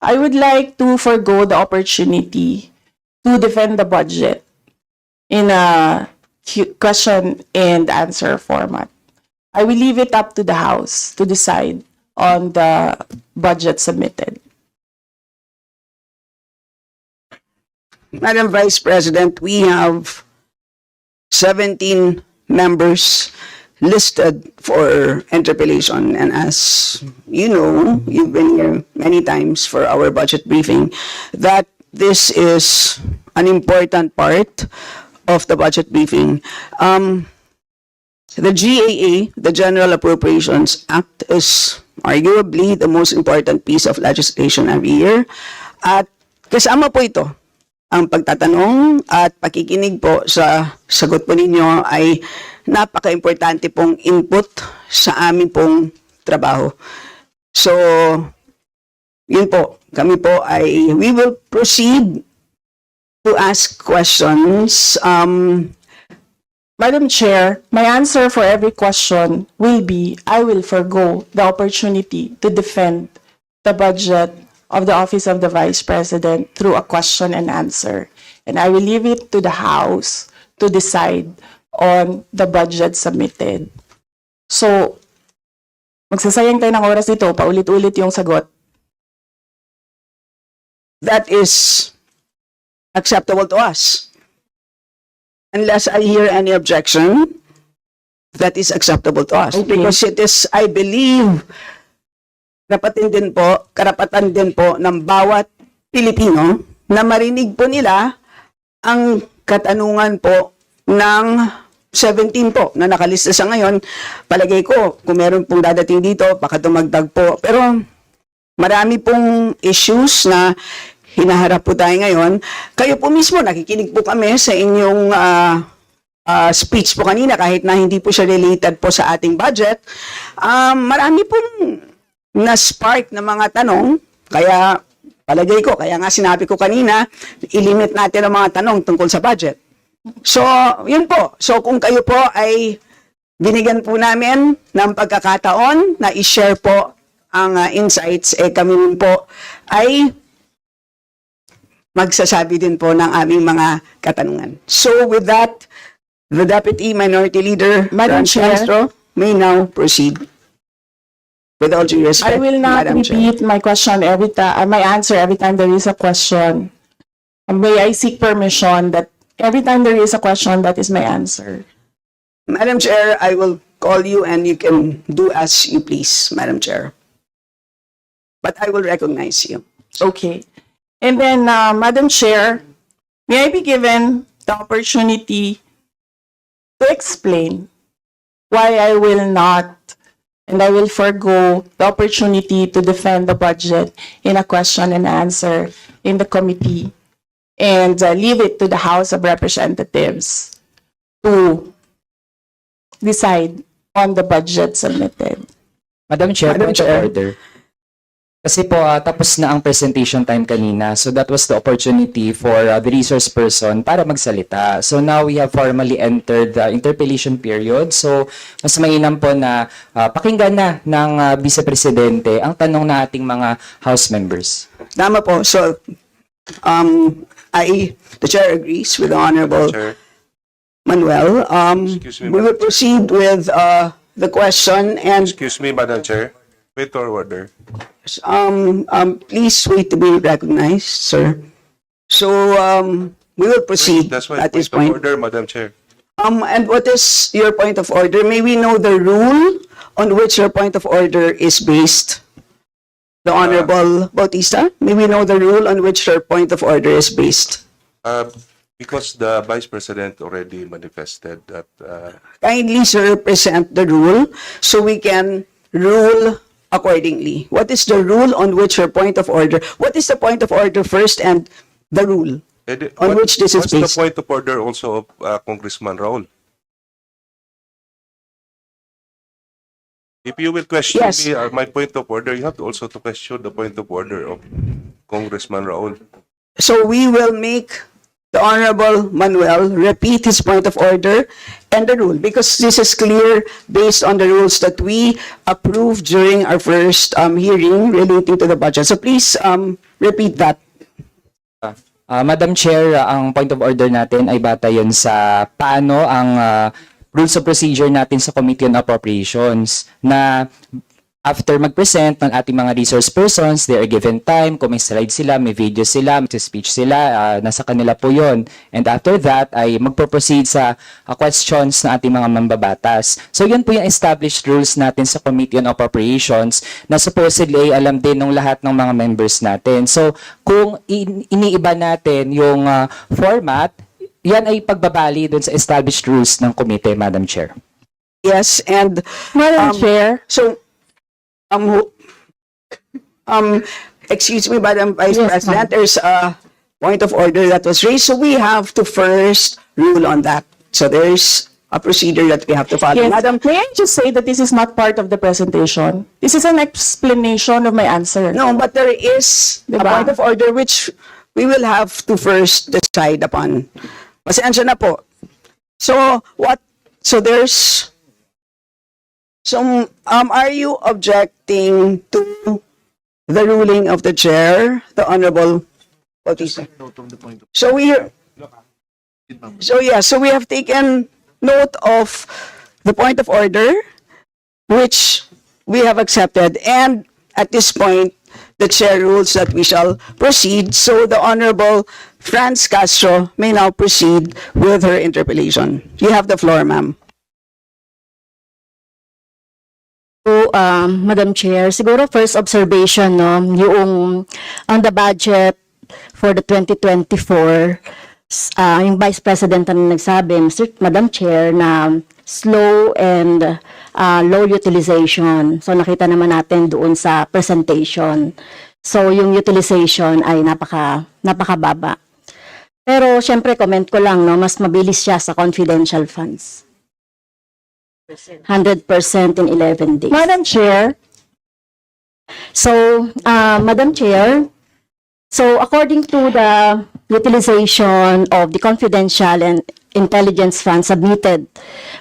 I would like to forego the opportunity to defend the budget in a question and answer format. I will leave it up to the House to decide on the budget submitted. Madam Vice President, we have 17 members listed for interpellation. And as you know, you've been here many times for our budget briefing, that this is an important part of the budget briefing. Um, the GAA, the General Appropriations Act, is arguably the most important piece of legislation every year. At kasama po ito ang pagtatanong at pakikinig po sa sagot po ninyo ay napaka-importante pong input sa aming pong trabaho. So, yun po, kami po ay, we will proceed to ask questions. Um, Madam Chair, my answer for every question will be I will forego the opportunity to defend the budget of the Office of the Vice President through a question and answer. And I will leave it to the House to decide on the budget submitted. So, magsasayang tayo ng oras dito, paulit-ulit yung sagot. that is acceptable to us. Unless I hear any objection, that is acceptable to us. Okay. Because it is, I believe, karapatan din po, karapatan din po ng bawat Pilipino na marinig po nila ang katanungan po ng 17 po na nakalista sa ngayon. Palagay ko, kung meron pong dadating dito, baka dumagdag po. Pero marami pong issues na hinaharap po tayo ngayon. Kayo po mismo, nakikinig po kami sa inyong ah, ah, speech po kanina kahit na hindi po siya related po sa ating budget. Um, marami pong na-spark na mga tanong, kaya palagay ko, kaya nga sinabi ko kanina, ilimit natin ang mga tanong tungkol sa budget. So, yun po. So, kung kayo po ay binigyan po namin ng pagkakataon na i-share po ang ah, insights, eh kami rin po ay magsasabi din po ng aming mga katanungan. So, with that, the Deputy Minority Leader, Madam Chair. Castro, may now proceed. With all due respect, I will not Madam Chair. repeat my question every time, my answer every time there is a question. May I seek permission that every time there is a question, that is my answer. Madam Chair, I will call you and you can do as you please, Madam Chair. But I will recognize you. Okay. And then, uh, Madam Chair, may I be given the opportunity to explain why I will not and I will forego the opportunity to defend the budget in a question and answer in the committee and uh, leave it to the House of Representatives to decide on the budget submitted. Madam Chair, Madam point of Chair. order. Kasi po, ah, tapos na ang presentation time kanina. So that was the opportunity for ah, the resource person para magsalita. So now we have formally entered the interpellation period. So mas mainam po na ah, pakinggan na ng ah, Vice Presidente ang tanong na ating mga House members. Tama po. So, um, I, the Chair agrees with the Honorable Chair, Manuel. Um, Excuse me, we will proceed with uh, the question and excuse me, Madam Chair. Wait or order. um, um, please wait to be recognized, sir. So um, we will proceed That's why at this point point. of order, Madam Chair. Um, and what is your point of order? May we know the rule on which your point of order is based? The Honorable Bautista, may we know the rule on which your point of order is based? Uh, because the Vice President already manifested that uh, Kindly, sir, present the rule so we can rule accordingly. What is the rule on which your point of order? What is the point of order first and the rule? eh, On what- which this is what's the point of order also of uh, Congressman Raul? If you will question Yes. me, uh, my point of order, you have to also to question the point of order of Congressman Raul. So we will make the Honorable Manuel repeat his point of order and the rule because this is clear based on the rules that we approved during our first um, hearing relating to the budget. So please um, repeat that. Ah, Madam Chair, ah, ang point of order natin ay bata yun sa paano ang ah, rules of procedure natin sa Committee on Appropriations na after mag-present ng ating mga resource persons, they are given time, kung may slide sila, may video sila, may speech sila, ah, nasa kanila po yon. And after that, ay magpo-proceed sa ah, questions ng ating mga mambabatas. So yun po yung established rules natin sa Committee on Appropriations na supposedly ay alam din ng lahat ng mga members natin. So kung in- iniiba natin yung ah, format, yan ay pagbabali dun sa established rules ng committee, Madam Chair. Yes, and Madam Um, Chair, so, um, who- um, excuse me, Madam Vice Yes, President, there's a point of order that was raised, so we have to first rule on that. So there's a procedure that we have to follow. yes, Madam, may I just say that this is not part of the presentation? This is an explanation of my answer. no, but there is a Diba? point of order which we will have to first decide upon. Pasensya na po. So, what, so there's, so, um, are you objecting to the ruling of the chair, the Honorable Bautista? So we, so yeah, so we have taken note of the point of order, which we have accepted, and at this point, the chair rules that we shall proceed, so the Honorable Franz Castro may now proceed with her interpellation. You have the floor, ma'am. So, um, Madam Chair, siguro first observation, no, yung on the budget for the 2024, s- ah, yung Vice President na nagsabi, Mr. Madam Chair, na slow and ah, low utilization. So, nakita naman natin doon sa presentation. So, yung utilization ay napaka, napakababa. Pero, syempre, comment ko lang, no, mas mabilis siya sa confidential funds. 100% in 11 days. Madam Chair, So, uh, Madam Chair, so according to the utilization of the confidential and intelligence fund submitted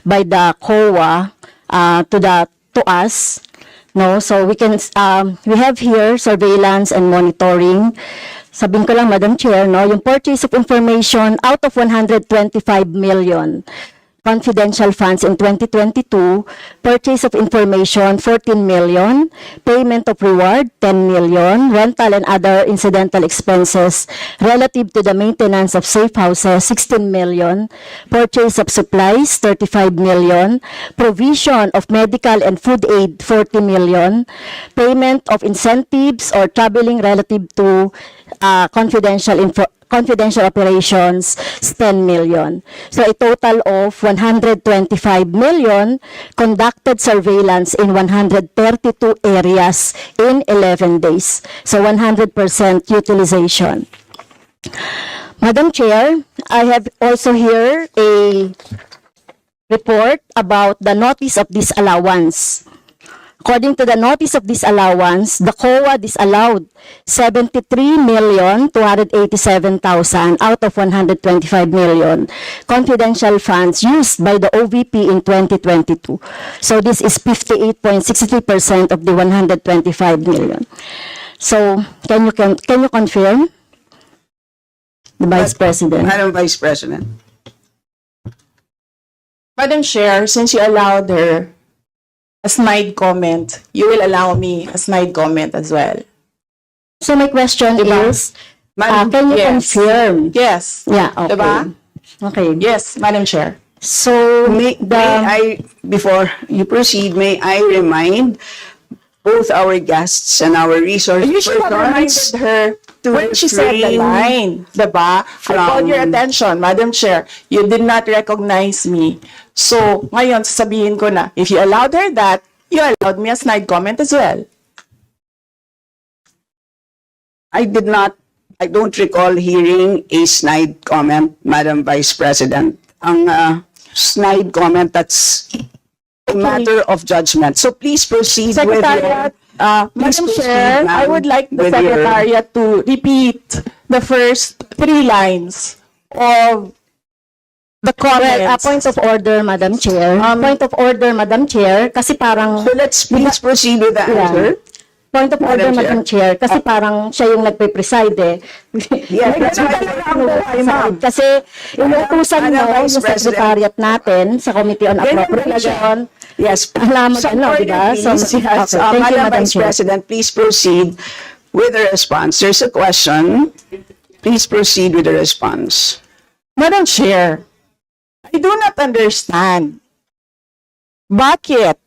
by the COA uh, to the to us, no, so we can um, we have here surveillance and monitoring. Sabihin ko lang, Madam Chair, no, yung purchase of information out of 125 million confidential funds in 2022, purchase of information 14 million, payment of reward 10 million, rental and other incidental expenses relative to the maintenance of safe houses 16 million, purchase of supplies 35 million, provision of medical and food aid 40 million, payment of incentives or traveling relative to uh, confidential info confidential operations is 10 million. So a total of 125 million conducted surveillance in 132 areas in 11 days. So 100% utilization. Madam Chair, I have also here a report about the notice of disallowance. According to the notice of disallowance, the COA disallowed 73,287,000 out of 125 million confidential funds used by the OVP in 2022. So this is 58.63% of the 125 million. So can you can, can you confirm? The Vice President. Madam Vice President. Madam Chair, since you allowed her a snide comment, you will allow me a snide comment as well. So my question Diba? is, uh, Madam, can you yes. confirm? Yes. Yeah, okay. Diba? Okay. Yes, Madam Chair. So, May, the, may I, before you proceed, may I remind both our guests and our resource You should have reminded persons her to when she said the refrain line, diba? I called your from- attention, Madam Chair. You did not recognize me. So, ngayon, sasabihin ko na, if you allowed her that, you allowed me a snide comment as well. I did not, I don't recall hearing a snide comment, Madam Vice President. Ang uh, snide comment, that's a matter of judgment. So please proceed with your... Secretariat, uh, Please Madam proceed, Chair, I would like the with your- Secretariat to repeat the first three lines of the Well, a comments. point of order, Madam Chair. Um, point of order, Madam Chair, kasi parang So let's please proceed with the Yeah. answer. Point of order, Madam Madam Chair, kasi parang siya yung nagpe-preside eh. Yeah, that's why-. Kasi inutusan Madam mo yung secretariat natin sa Committee on Appropriation. Yes. Alam mo, ano, di ba? So, please. okay, Yes. Uh, thank you, Madam Madam Vice Chair. President, please proceed with the response. There's a question. Please proceed with the response. Madam Chair, I do not understand. Bakit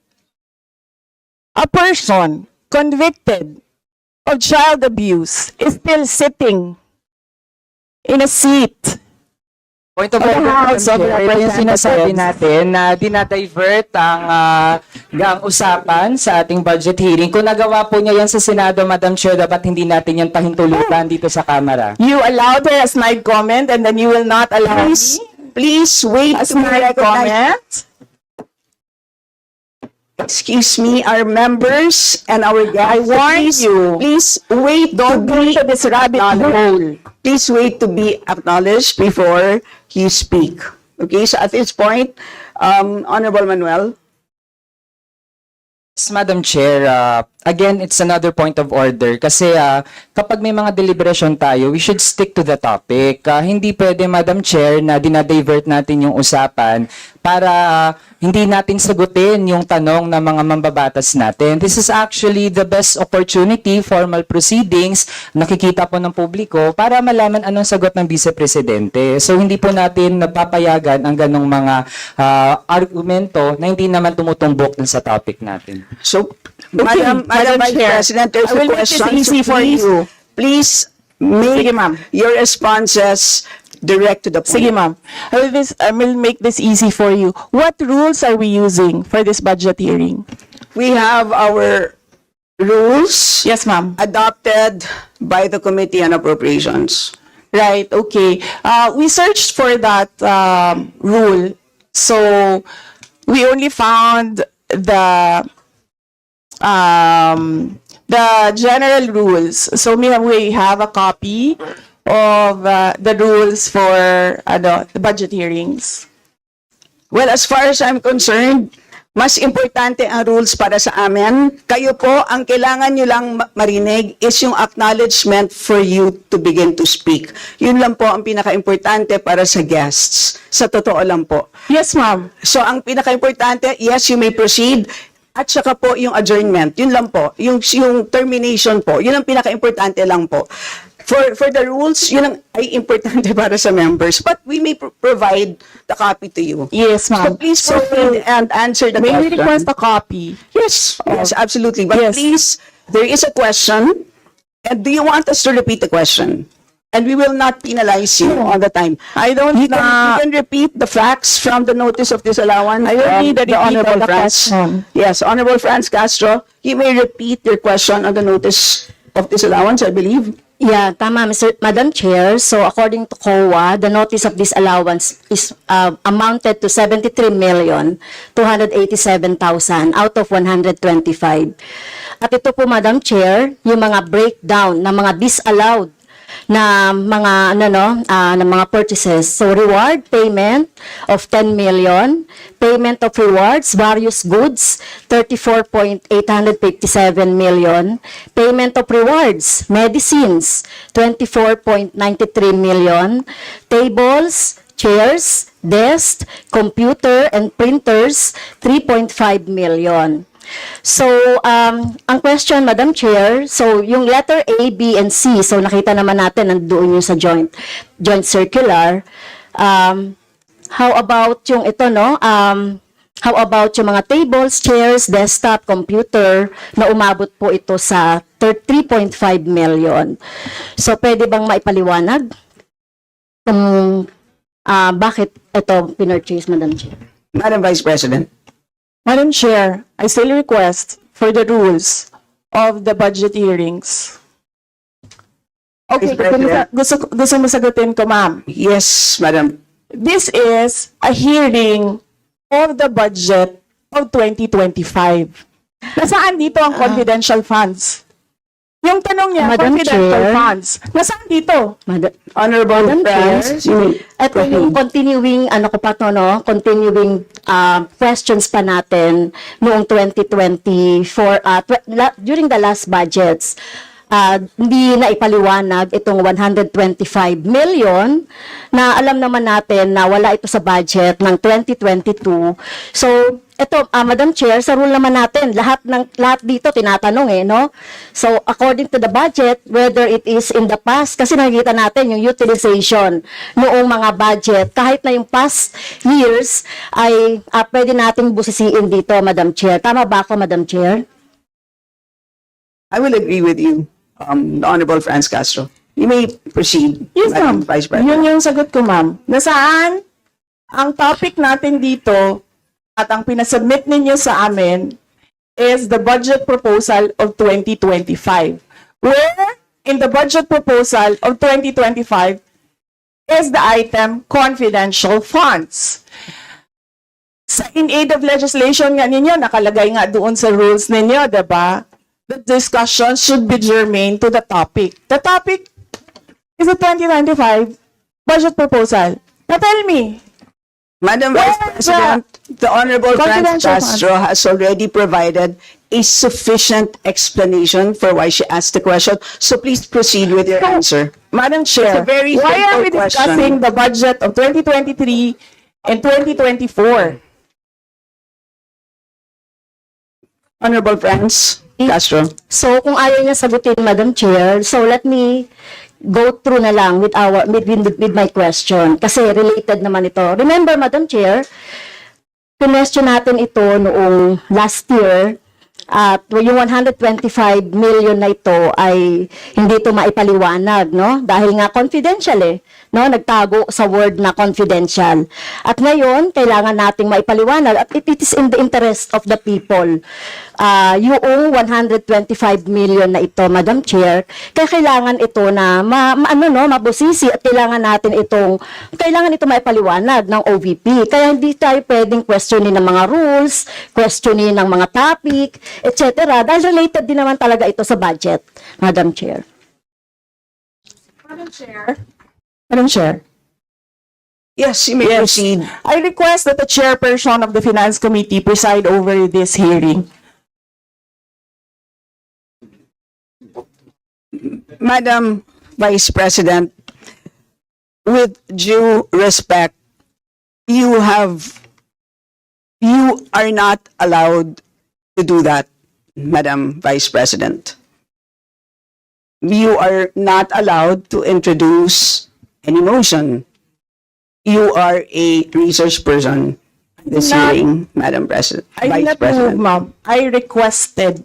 a person convicted of child abuse is still sitting in a seat Point of order, House of ito yung sinasabi natin na dinadivert ang, ah, ang usapan sa ating budget hearing. Kung nagawa po niya yan sa Senado, Madam Chair, dapat hindi natin yan pahintulutan dito sa Kamara. You allowed her as my comment and then you will not allow me please wait to my comment? Excuse me, our members and our guests. I warn please, you. Please wait Don't to go be to this rabbit hole. please wait to be acknowledged before you speak. Okay, so at this point, um, Honorable Manuel. Yes, Madam Chair, uh, again, it's another point of order kasi uh, kapag may mga deliberation tayo, we should stick to the topic. Uh, hindi pwede, Madam Chair, na dinadivert natin yung usapan para uh, hindi natin sagutin yung tanong ng mga mambabatas natin. This is actually the best opportunity, formal proceedings, nakikita po ng publiko para malaman anong sagot ng Vice Presidente. So hindi po natin napapayagan ang ganong mga uh, argumento na hindi naman tumutumbok sa topic natin. So, Madam, Madam Madam Vice Chair, President, there's I a will make this question. easy for please- you. Please make Sige, ma'am. your responses direct to the point. Sige, ma'am. I will, this, I will make this easy for you. What rules are we using for this budget hearing? We have our rules Yes, ma'am. adopted by the Committee on Appropriations. Right, okay. Uh, we searched for that um, rule. So we only found the um, the general rules. So we have, we have a copy of uh, the rules for ano, the budget hearings. Well, as far as I'm concerned, mas importante ang rules para sa amin. Kayo po, ang kailangan nyo lang ma- marinig is yung acknowledgement for you to begin to speak. Yun lang po ang pinaka-importante para sa guests. Sa totoo lang po. Yes, ma'am. So, ang pinaka-importante, yes, you may proceed. At saka po yung adjournment. Yun lang po. Yung, yung termination po. Yun ang pinaka-importante lang po. For, for the rules, yun ang ay importante para sa members. But we may pro- provide the copy to you. Yes, So ma'am. please proceed and answer the May we question. request a copy? Yes, yes, absolutely. But Yes. please, there is a question. And do you want us to repeat the question? And we will not penalize you all the time. I don't You can, na- you can repeat the facts from the notice of disallowance. I don't from need a the Honorable question. Yes, Honorable Franz Castro, you may repeat your question on the notice of disallowance, I believe. Yeah, tama, Mr. Madam Chair. So according to COA, the notice of disallowance is uh, amounted to 73 million 287,000 out of 125. At ito po, Madam Chair, yung mga breakdown ng mga disallowed na mga ano no ah, na mga purchases. So reward payment of 10 million payment of rewards various goods 34.857 million payment of rewards medicines 24.93 million tables chairs desks computer and printers 3.5 million So, um, ang question, Madam Chair, so yung letter A, B, and C, so nakita naman natin nandoon yung sa joint, joint circular. Um, how about yung ito, no? Um, how about yung mga tables, chairs, desktop, computer, na umabot po ito sa 3.5 million. So, pwede bang maipaliwanag kung ah, bakit ito pinurchase, Madam Chair? Madam Vice President. Madam Chair, I still request for the rules of the budget hearings. Okay, sa- President. gusto, gusto mo sagutin ko, ma'am. Yes, Madam. This is a hearing of the budget of 2025. Nasaan dito ang confidential funds? Yung tanong niya, Madam confidential Chair. funds. Nasaan dito? Mad- Honorable Madam friends, Chair, you may Ito proceed. yung continuing, ano ko pa to, no? Continuing uh, questions pa natin noong 2020 for, uh, tw- la- during the last budgets. Uh, hindi na ipaliwanag itong 125 million na alam naman natin na wala ito sa budget ng 2022. So, ito, ah, Madam Chair, sa rule naman natin, lahat ng lahat dito tinatanong eh, no? So, according to the budget, whether it is in the past, kasi nakikita natin yung utilization noong mga budget, kahit na yung past years, ay ah, pwede nating busisiin dito, Madam Chair. Tama ba ako, Madam Chair? I will agree with you, um, Honorable Franz Castro. You may proceed, Yes, Madam ma'am. Vice President. Yun yung sagot ko, ma'am. Nasaan ang topic natin dito at ang pinasubmit ninyo sa amin is the budget proposal of 2025. Where in the budget proposal of 2025 is the item confidential funds. Sa in aid of legislation nga ninyo, nakalagay nga doon sa rules ninyo, ba? The discussion should be germane to the topic. The topic is the 2025 budget proposal. Now tell me, Madam Vice President, the Honorable Franz Castro has already provided a sufficient explanation for why she asked the question. So please proceed with your answer. Madam Chair, very why are we question. discussing the budget of 2023 and 2024? Honorable Franz Castro. So, kung ayaw niya sagutin, Madam Chair, so let me go through na lang with our with, with, with my question kasi related naman ito. Remember, Madam Chair, question natin ito noong last year at yung 125 million na ito ay hindi ito maipaliwanag, no? Dahil nga confidential eh, no? Nagtago sa word na confidential. At ngayon, kailangan nating maipaliwanag at it, it is in the interest of the people. Ah, yung 125 million na ito, Madam Chair, kaya kailangan ito na ma, ma- ano no, mabusisi at kailangan natin itong kailangan ito maipaliwanag ng OVP. Kaya hindi tayo pwedeng questionin ng mga rules, questionin ng mga topic, etc. Dahil related din naman talaga ito sa budget, Madam Chair. Madam Chair. Madam Chair. Yes, you may Yes. proceed. I request that the chairperson of the Finance Committee preside over this hearing. Madam Vice President, with due respect, you have, you are not allowed to do that, Madam Vice President. You are not allowed to introduce any emotion. You are a research person this Not- hearing, Madam President, I Vice not move, President. ma'am. I requested.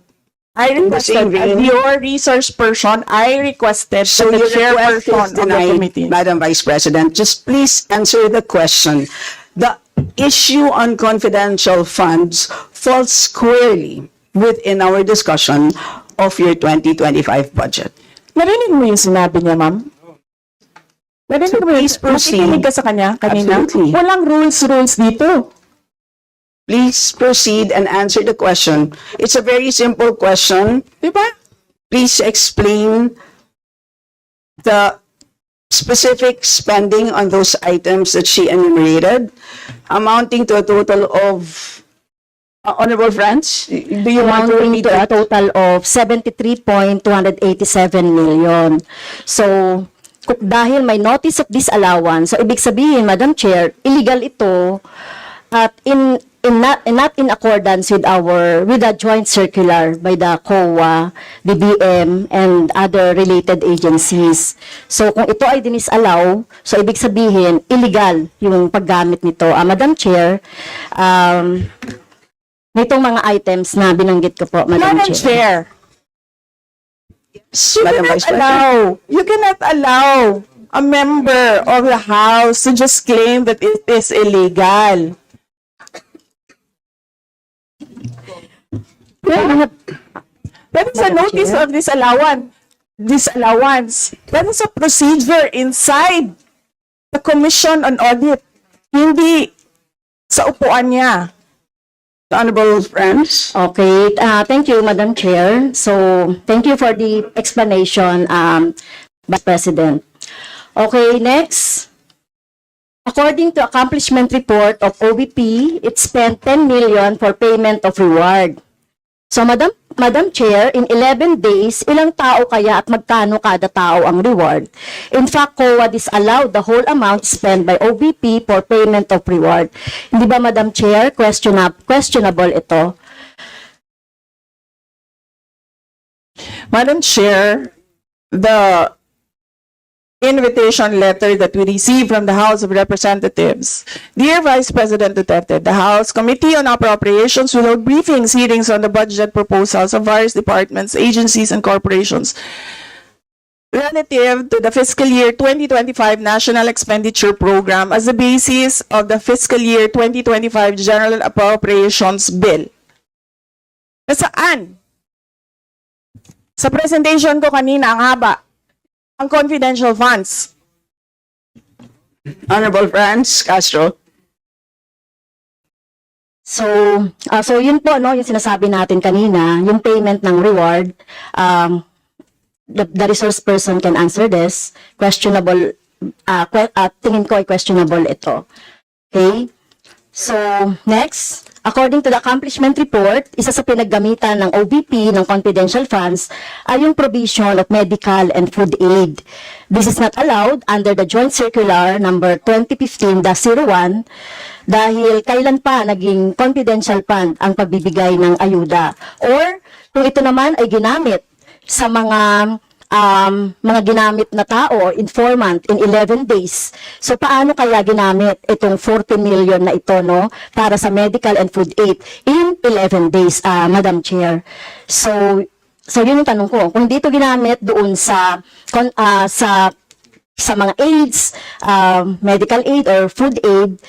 I In the same requested, as vein- your research person, I requested So the your request is chairperson of the denied, committee. Madam Vice President. Just please answer the question. The issue on confidential funds falls squarely within our discussion of your 2025 budget. Narinig mo yung sinabi niya, ma'am? Narinig So mo please proceed. nakikinig ka sa kanya kanina? Absolutely. Walang rules-rules dito. Please proceed and answer the question. It's a very simple question. Di ba? Please explain the specific spending on those items that she enumerated, amounting to a total of, uh, Honorable Franz, do you want to amounting repeat to a that? total of 73.287 million. So, kung- dahil may notice of disallowance, so ibig sabihin, Madam Chair, illegal ito at in in not, in not in accordance with our with the joint circular by the COA, DBM and other related agencies. So kung ito ay dinisallow, so ibig sabihin illegal yung paggamit nito. Ah, Madam Chair, um, nitong mga items na binanggit ko po, Madam, Madam Chair, Yes, you Madam cannot Vice President. allow, you cannot allow a member of the House to just claim that it is illegal. That is a notice of disallowance. Disallowance. That is a procedure inside the Commission on Audit. Hindi sa upuan niya. Honorable friends, Okay, uh, thank you, Madam Chair. So, thank you for the explanation, um, Vice President. Okay, next. According to accomplishment report of OBP, it spent 10 million for payment of reward. So, Madam, Madam Chair, in 11 days, ilang tao kaya at magkano kada tao ang reward? In fact, COA disallowed the whole amount spent by OBP for payment of reward. Hindi ba, Madam Chair, questionable, questionable ito? Madam Chair, the invitation letter that we received from the House of Representatives. Dear Vice President Duterte, the House Committee on Appropriations will hold briefings, hearings on the budget proposals of various departments, agencies, and corporations relative to the fiscal year 2025 National Expenditure Program as the basis of the fiscal year 2025 General Appropriations Bill. Nasaan? Sa presentation ko kanina, ang haba. Ang confidential funds. Honorable friends, Castro. So, ah, so yun po, no, yung sinasabi natin kanina, yung payment ng reward, um, the, the resource person can answer this. Questionable, uh, que- ah, tingin ko ay questionable ito. Okay? So, next, according to the accomplishment report, isa sa pinaggamitan ng OBP ng confidential funds ay yung provision of medical and food aid. This is not allowed under the Joint Circular number 2015-01 dahil kailan pa naging confidential fund ang pagbibigay ng ayuda. Or kung ito naman ay ginamit sa mga um, mga ginamit na tao, informant, in 11 days. So, paano kaya ginamit itong 40 million na ito, no, para sa medical and food aid in 11 days, ah, Madam Chair? So, so yun yung tanong ko. Kung dito ginamit doon sa, ah, sa, sa mga aids, ah, medical aid or food aid,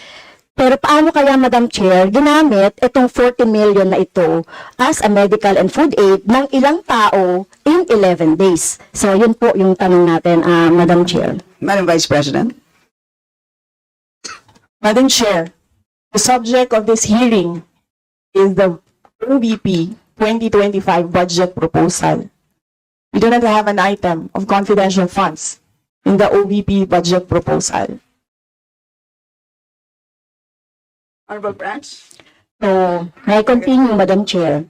pero paano kaya, Madam Chair, ginamit itong 40 million na ito as a medical and food aid ng ilang tao in 11 days? So, yun po yung tanong natin, ah, Madam Chair. Madam Vice President. Madam Chair, the subject of this hearing is the OVP 2025 budget proposal. We do not have an item of confidential funds in the OVP budget proposal. Honorable friends. So, may continue, Madam Chair.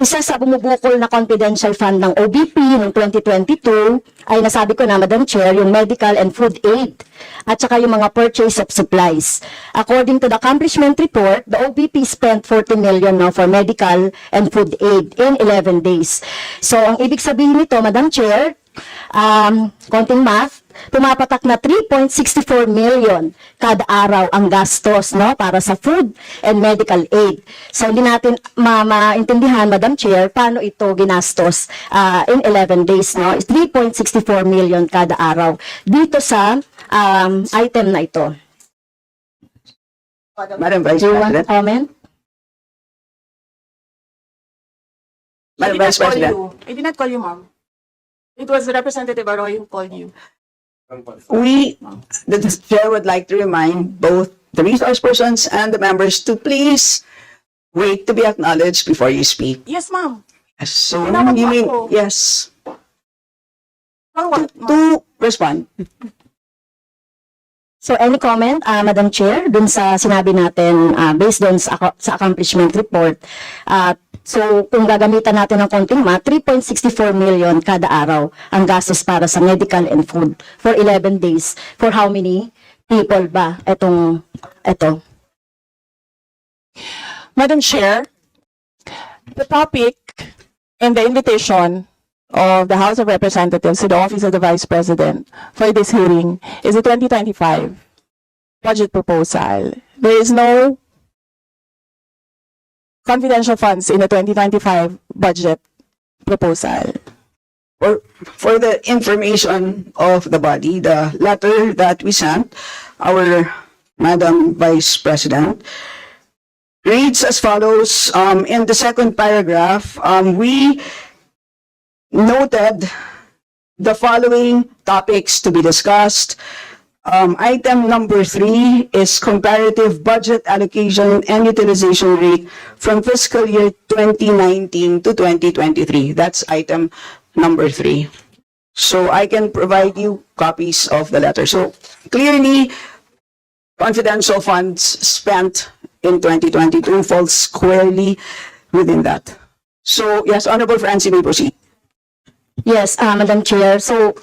Isa sa bumubukol na confidential fund ng OBP noong 2022 ay nasabi ko na, Madam Chair, yung medical and food aid at saka yung mga purchase of supplies. According to the accomplishment report, the OBP spent 40 million now for medical and food aid in 11 days. So, ang ibig sabihin nito, Madam Chair, um, konting math, tumapatak na 3.64 million kada araw ang gastos no para sa food and medical aid. So hindi natin ma maintindihan Madam Chair paano ito ginastos ah, in 11 days no. 3.64 million kada araw dito sa um, item na ito. Madam Vice Do you want to President. comment? Madam Vice President. I did not call you, ma'am. It was Representative Arroyo who called you. We, the chair would like to remind both the resource persons and the members to please wait to be acknowledged before you speak. Yes, ma'am. So, Tinawag you mean, ako. yes, what, ma'am? to respond. So any comment, ah, Madam Chair, dun sa sinabi natin ah, based dun sa, sa accomplishment report. Ah, so kung gagamitan natin ng konting ma, 3.64 million kada araw ang gastos para sa medical and food for 11 days. For how many people ba itong ito? Madam Chair, the topic and the invitation of the House of Representatives to the Office of the Vice President for this hearing is the 2025 budget proposal. There is no confidential funds in the 2025 budget proposal. For, for the information of the body, the letter that we sent, our Madam Vice President, reads as follows. Um, in the second paragraph, um, we noted the following topics to be discussed. Um, item number three is comparative budget allocation and utilization rate from fiscal year 2019 to 2023. That's item number three. So I can provide you copies of the letter. So clearly, confidential funds spent in 2022 falls squarely within that. So yes, Honorable Francie may proceed. Yes, ah, Madam Chair. So,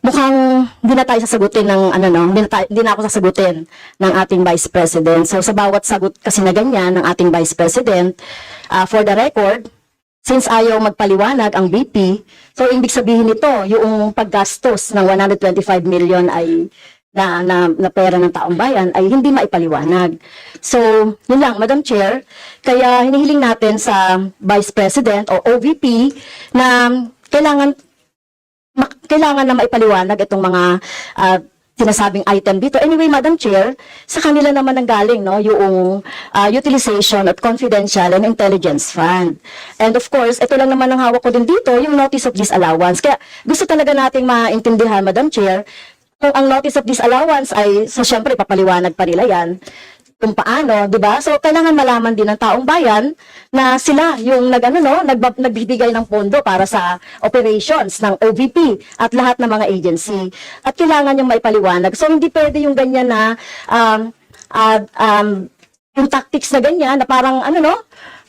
mukhang hindi na tayo sasagutin ng ano no, hindi na, tayo, hindi na ako sasagutin ng ating Vice President. So, sa bawat sagot kasi na ganyan ng ating Vice President, ah, for the record, since ayaw magpaliwanag ang BP, so ibig sabihin nito, yung paggastos ng 125 million ay na, na, na pera ng taong bayan ay hindi maipaliwanag. So, yun lang, Madam Chair. Kaya hinihiling natin sa Vice President o OVP na kailangan kailangan na maipaliwanag itong mga ah, sinasabing item dito. Anyway, Madam Chair, sa kanila naman ang galing no, yung ah, utilization at confidential and intelligence fund. And of course, ito lang naman ang hawak ko din dito, yung notice of disallowance. Kaya gusto talaga nating maintindihan, Madam Chair, kung ang notice of disallowance ay, so syempre, papaliwanag pa nila yan, kung paano, 'di ba? So kailangan malaman din ng taong bayan na sila yung nag ano no, nagbab- nagbibigay ng pondo para sa operations ng OVP at lahat ng mga agency. At kailangan yung maipaliwanag. So hindi pwede yung ganyan na um ah, um yung tactics na ganyan na parang ano no,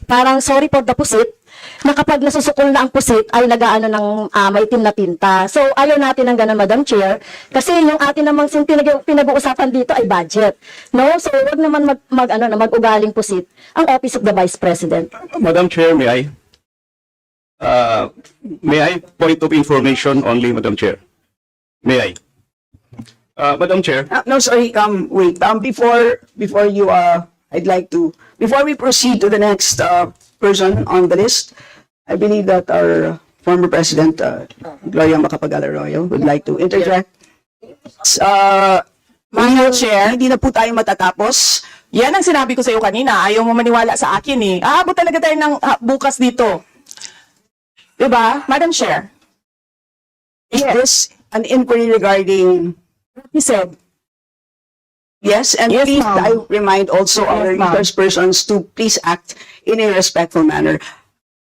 parang sorry for the pusit na kapag nasusukol na ang pusit ay nagaano ng ah, maitim na tinta. So ayaw natin ng ganun, Madam Chair, kasi yung atin namang sin- pinag- pinag-uusapan dito ay budget. No? So wag naman mag, mag ano na mag-ugaling pusit ang Office of the Vice President. Madam Chair, may I? Uh, may I point of information only, Madam Chair? May I? Uh, Madam Chair, Uh, no, sorry, um, wait, um, before, before you, uh, I'd like to, before we proceed to the next, uh, person on the list, I believe that our former president, uh, Gloria Macapagal Arroyo would like to interject. Uh, Madam Chair. Hindi na po tayo matatapos. Yan ang sinabi ko sa iyo kanina. Ayaw mo maniwala sa akin eh. Aabot talaga tayo ng ah, bukas dito. Diba, Madam Chair? Is this an inquiry regarding, He said, yes, and Yes, please, ma'am. I remind also Yes, our resource persons to please act in a respectful manner.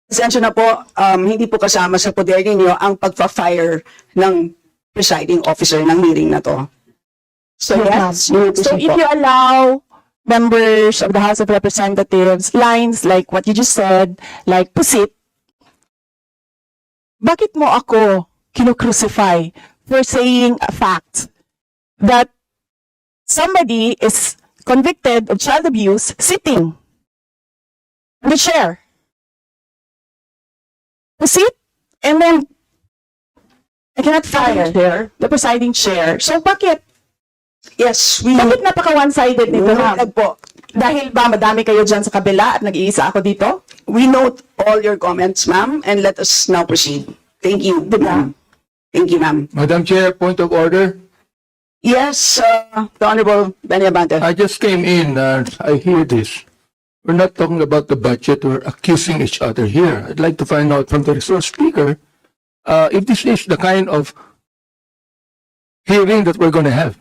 Pasensya na po, um, hindi po kasama sa poder ninyo ang pagpa-fire ng presiding officer ng hearing na to. So yes, may So if you allow members of the House of Representatives lines like what you just said, like pusit, bakit mo ako kinukrucify for saying a fact that somebody is convicted of child abuse sitting in the chair? Pusit? And then I cannot fire the presiding chair. So bakit? Yes, we, Bakit napaka one-sided nito, ma'am? po. Dahil ba madami kayo dyan sa kabila at nag-iisa ako dito? We note all your comments, ma'am, and let us now proceed. Thank you. ma'am. Thank you, ma'am. Madam Chair, point of order. Yes, uh, the Honorable Benny Abante. I just came in and I hear this. We're not talking about the budget, we're accusing each other here. I'd like to find out from the resource speaker uh, if this is the kind of hearing that we're going to have.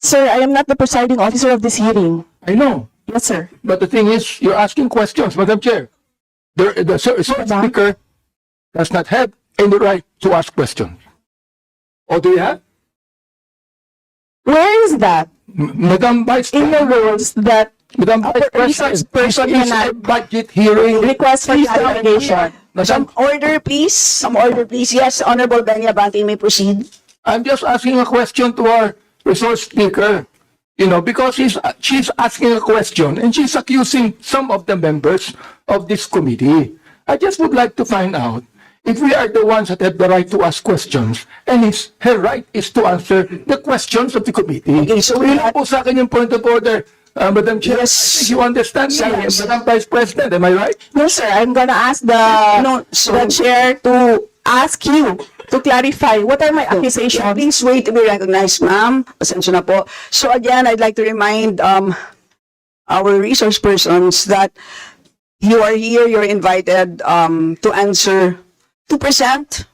Sir, I am not the presiding officer of this hearing. I know, Yes, sir. but the thing is, you're asking questions, Madam Chair. The, the resource Madam. speaker does not have any right to ask questions. Or do you have? Where is that Madam Vice in the rules that Madam Vice President, person this is a cannot budget hearing. request for Please me. clarification? Madam, Some order, please. Some order, please. Yes, Honorable Benny Abante, you may proceed. I'm just asking a question to our resource speaker. You know, because she's, she's asking a question and she's accusing some of the members of this committee. I just would like to find out if we are the ones that have the right to ask questions and it's, her right is to answer the questions of the committee. Okay, so we Yun po sa akin yung point of order, uh, Madam Chair. Yes. I think you understand me, Yes. Madam Vice President, am I right? No, sir. I'm gonna ask the, No, so- the chair to ask you to clarify what are my Yeah, accusations. Please wait to be recognized, ma'am. Pasensya na po. So again, I'd like to remind um, our resource persons that you are here, you're invited um, to answer, to present